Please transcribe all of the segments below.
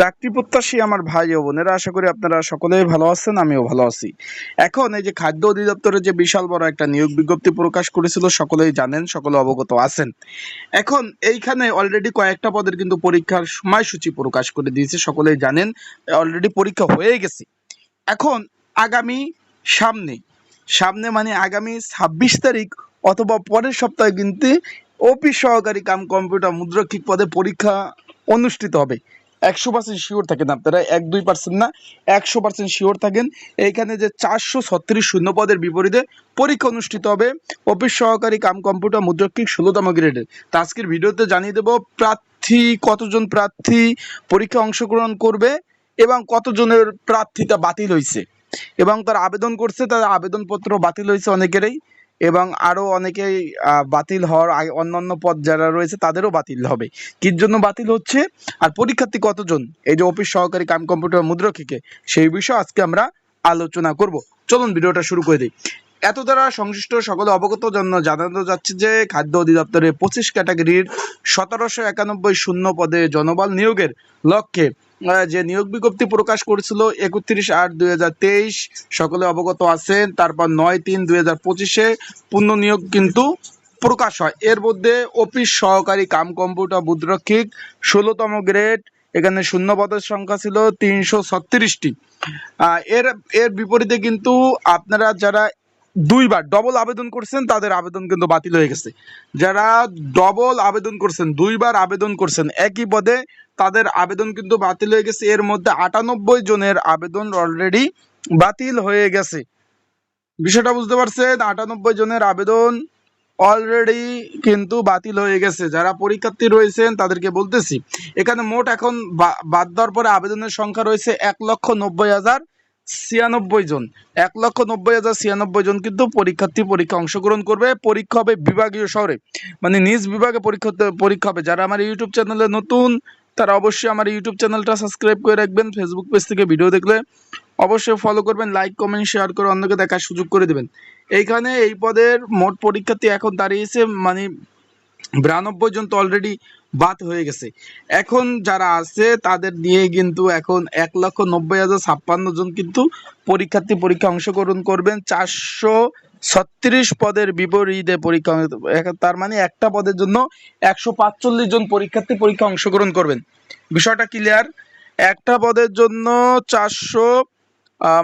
চাকরি প্রত্যাশী আমার ভাই ও বোনেরা, আশা করি আপনারা সকলেই ভালো আছেন, আমিও ভালো আছি। এখন এই যে খাদ্য অধিদপ্তরের যে বিশাল বড় একটা নিয়োগ বিজ্ঞপ্তি প্রকাশ করেছিল, সকলেই জানেন, সকলে অবগত আছেন। এখন এইখানে অলরেডি কয়েকটা পদের কিন্তু পরীক্ষার সময়সূচি প্রকাশ করে দিয়েছে, সকলেই জানেন অলরেডি পরীক্ষা হয়ে গেছে। এখন আগামী সামনে সামনে মানে আগামী ছাব্বিশ তারিখ অথবা পরের সপ্তাহে কিন্তু অফিস সহকারী কাম কম্পিউটার মুদ্রক্ষিক পদে পরীক্ষা অনুষ্ঠিত হবে। একশো পার্সেন্ট শিওর থাকেন আপনারা, এক, দুই পার্সেন্ট না, একশো পার্সেন্ট শিওর থাকেন। এইখানে যে চারশো ছত্রিশ শূন্য পদের বিপরীতে পরীক্ষা অনুষ্ঠিত হবে। অফিস সহকারী কাম কম্পিউটার মুদ্রক্ষিক ষোলোতম গ্রেডের। তো আজকের ভিডিওতে জানিয়ে দেবো, প্রার্থী, কতজন প্রার্থী পরীক্ষা অংশগ্রহণ করবে এবং কতজনের প্রার্থীতা বাতিল হয়েছে এবং তার আবেদন করছে তার আবেদনপত্র বাতিল হয়েছে অনেকেরই। এবং আরও অনেকেই বাতিল হওয়ার অন্যান্য পদ যারা রয়েছে তাদেরও বাতিল হবে। কির জন্য বাতিল হচ্ছে? আর পরীক্ষার্থী কতজন? এই যে অফিস সহকারী কাম কম্পিউটার মুদ্রক্ষিকে, সেই বিষয়ে আজকে আমরা আলোচনা করব। চলুন ভিডিওটা শুরু করে দিই। এত দ্বারা সংশ্লিষ্ট সকলে অবগত জন্য জানানো যাচ্ছে যে, খাদ্য অধিদপ্তরের পঁচিশ ক্যাটাগরির সতেরোশো একানব্বই শূন্য পদে জনবল নিয়োগের লক্ষ্যে যে নিয়োগ বিজ্ঞপ্তি প্রকাশ করেছিল একত্রিশ আট দুই সকলে অবগত আছেন। তারপর নয় তিন দুই হাজার পঁচিশে পূর্ণ নিয়োগ কিন্তু প্রকাশ হয়। এর মধ্যে অফিস সহকারী কাম কম্পিউটার বুদ্রক্ষিক ষোলোতম গ্রেড, এখানে শূন্য পদের সংখ্যা ছিল তিনশো ছত্রিশটি। এর এর বিপরীতে কিন্তু আপনারা যারা দুইবার ডবল আবেদন করছেন, তাদের আবেদন কিন্তু বাতিল হয়ে গেছে। যারা ডবল আবেদন করছেন, দুইবার আবেদন করছেন, একই পদে তাদের আবেদন কিন্তু বাতিল হয়ে গেছে। এর মধ্যে আটানব্বই জনের আবেদন অলরেডি বাতিল হয়ে গেছে। বিষয়টা বুঝতে পারছেন? আটানব্বই জনের আবেদন অলরেডি কিন্তু বাতিল হয়ে গেছে। যারা পরীক্ষার্থী রয়েছেন, তাদেরকে বলতেছি, এখানে মোট এখন বাদ দেওয়ার পরে আবেদনের সংখ্যা রয়েছে এক লক্ষ নব্বই হাজার ছিয়ানব্বই জন। এক লক্ষ নব্বই হাজার ছিয়ানব্বই জন কিন্তু পরীক্ষার্থী পরীক্ষা অংশগ্রহণ করবে। পরীক্ষা হবে বিভাগীয় শহরে। মানে নিজ বিভাগে পরীক্ষা পরীক্ষা হবে। যারা আমার ইউটিউব চ্যানেলে নতুন তারা অবশ্যই আমার ইউটিউব চ্যানেলটা সাবস্ক্রাইব করে রাখবেন ফেসবুক পেজ থেকে ভিডিও দেখলে অবশ্যই ফলো করবেন লাইক কমেন্ট শেয়ার করে অন্যকে দেখার সুযোগ করে দেবেন। এইখানে এই পদের মোট পরীক্ষার্থী এখন দাঁড়িয়েছে মানে বিরানব্বই জন তো অলরেডি বাদ হয়ে গেছে। এখন যারা আছে, তাদের নিয়ে কিন্তু এখন এক লক্ষ নব্বই হাজার ছাপ্পান্ন জন কিন্তু পরীক্ষার্থী পরীক্ষা অংশগ্রহণ করবেন। চারশো ছত্রিশ পদের বিপরীতে পরীক্ষা তার মানে একটা পদের জন্য একশো পাঁচচল্লিশ জন পরীক্ষার্থী পরীক্ষা অংশগ্রহণ করবেন। বিষয়টা ক্লিয়ার একটা পদের জন্য চারশো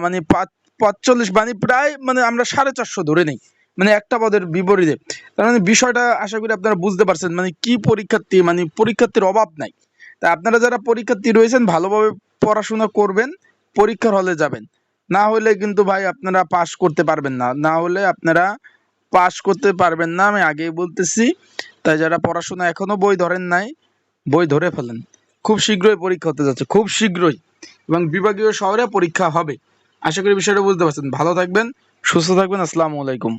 মানে পাঁচ পাঁচচল্লিশ মানে প্রায় মানে আমরা সাড়ে চারশো ধরে নেই। মানে একটা পদের বিপরীতে। তার মানে বিষয়টা আশা করি আপনারা বুঝতে পারছেন মানে কি পরীক্ষার্থী মানে পরীক্ষার্থীর অভাব নাই। তা আপনারা যারা পরীক্ষার্থী রয়েছেন, ভালোভাবে পড়াশোনা করবেন, পরীক্ষার হলে যাবেন। না হলে কিন্তু ভাই আপনারা পাস করতে পারবেন না। না হলে আপনারা পাস করতে পারবেন না, আমি আগেই বলতেছি। তাই যারা পড়াশোনা এখনও বই ধরেন নাই, বই ধরে ফেলেন। খুব শীঘ্রই পরীক্ষা হতে যাচ্ছে, খুব শীঘ্রই। এবং বিভাগীয় শহরে পরীক্ষা হবে। আশা করি বিষয়টা বুঝতে পারছেন। ভালো থাকবেন, সুস্থ থাকবেন, আসসালামু আলাইকুম।